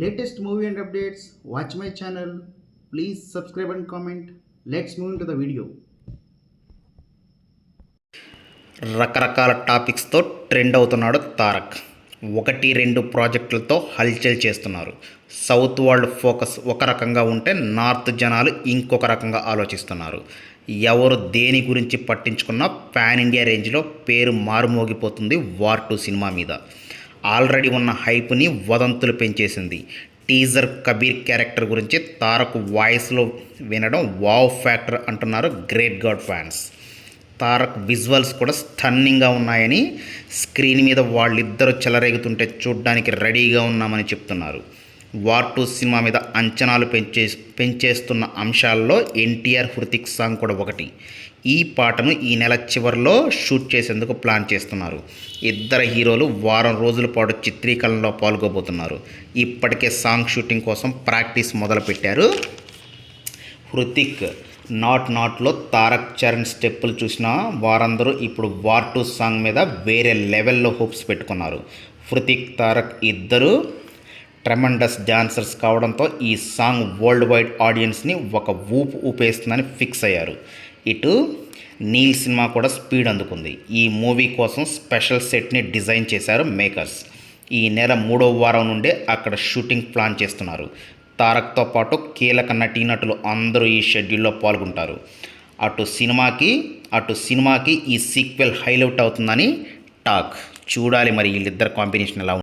Latest movie and updates watch my channel please subscribe and comment let's move to the video రకరకాల టాపిక్స్తో trend అవుతున్నాడు తారక్. ఒకటి రెండు ప్రాజెక్టులతో హల్చల్ చేస్తున్నారు. సౌత్ వరల్డ్ ఫోకస్ ఒక రకంగా ఉంటే నార్త్ జనాలు ఇంకొక రకంగా ఆలోచిస్తున్నారు. ఎవరు దేని గురించి పట్టించుకున్నా పాన్ ఇండియా రేంజ్లో పేరు మారుమోగిపోతుంది వార్ టూ సినిమా మీద. ఆల్రెడీ ఉన్న హైప్ని వదంతులు పెంచేసింది. టీజర్ కబీర్ క్యారెక్టర్ గురించి తారక్ వాయిస్లో వినడం వావ్ ఫ్యాక్టర్ అంటున్నారు great god fans. Tarak visuals కూడా స్టన్నింగ్గా ఉన్నాయని స్క్రీన్ మీద వాళ్ళిద్దరూ చెలరేగుతుంటే చూడ్డానికి రెడీగా ఉన్నామని చెప్తున్నారు. వార్ టూ సినిమా మీద అంచనాలు పెంచే పెంచేస్తున్న అంశాల్లో ఎన్టీఆర్ హృతిక్ సాంగ్ కూడా ఒకటి. ఈ పాటను ఈ నెల చివరిలో షూట్ చేసేందుకు ప్లాన్ చేస్తున్నారు. ఇద్దరు హీరోలు వారం రోజుల పాటు చిత్రీకరణలో పాల్గొబోతున్నారు. ఇప్పటికే సాంగ్ షూటింగ్ కోసం ప్రాక్టీస్ మొదలుపెట్టారు హృతిక్. నాట్ నాట్లో తారక్ చరణ్ స్టెప్పులు చూసిన వారందరూ ఇప్పుడు వార్ టూ సాంగ్ మీద వేరే లెవెల్లో హోప్స్ పెట్టుకున్నారు. హృతిక్ తారక్ ఇద్దరు ట్రెమండస్ డ్యాన్సర్స్ కావడంతో ఈ సాంగ్ వరల్డ్ వైడ్ ఆడియన్స్ని ఒక ఊపు ఊపేస్తుందని ఫిక్స్ అయ్యారు. ఇటు నీల్ సినిమా కూడా స్పీడ్ అందుకుంది. ఈ మూవీ కోసం స్పెషల్ సెట్ని డిజైన్ చేశారు మేకర్స్ ఈ నెల మూడో వారం నుండే అక్కడ షూటింగ్ ప్లాన్ చేస్తున్నారు. తారక్తో పాటు కీలక నటీనటులు అందరూ ఈ షెడ్యూల్లో పాల్గొంటారు. అటు సినిమాకి అటు సినిమాకి ఈ సీక్వెల్ హైలైట్ అవుతుందని టాక్. చూడాలి మరి వీళ్ళిద్దరు కాంబినేషన్ ఎలా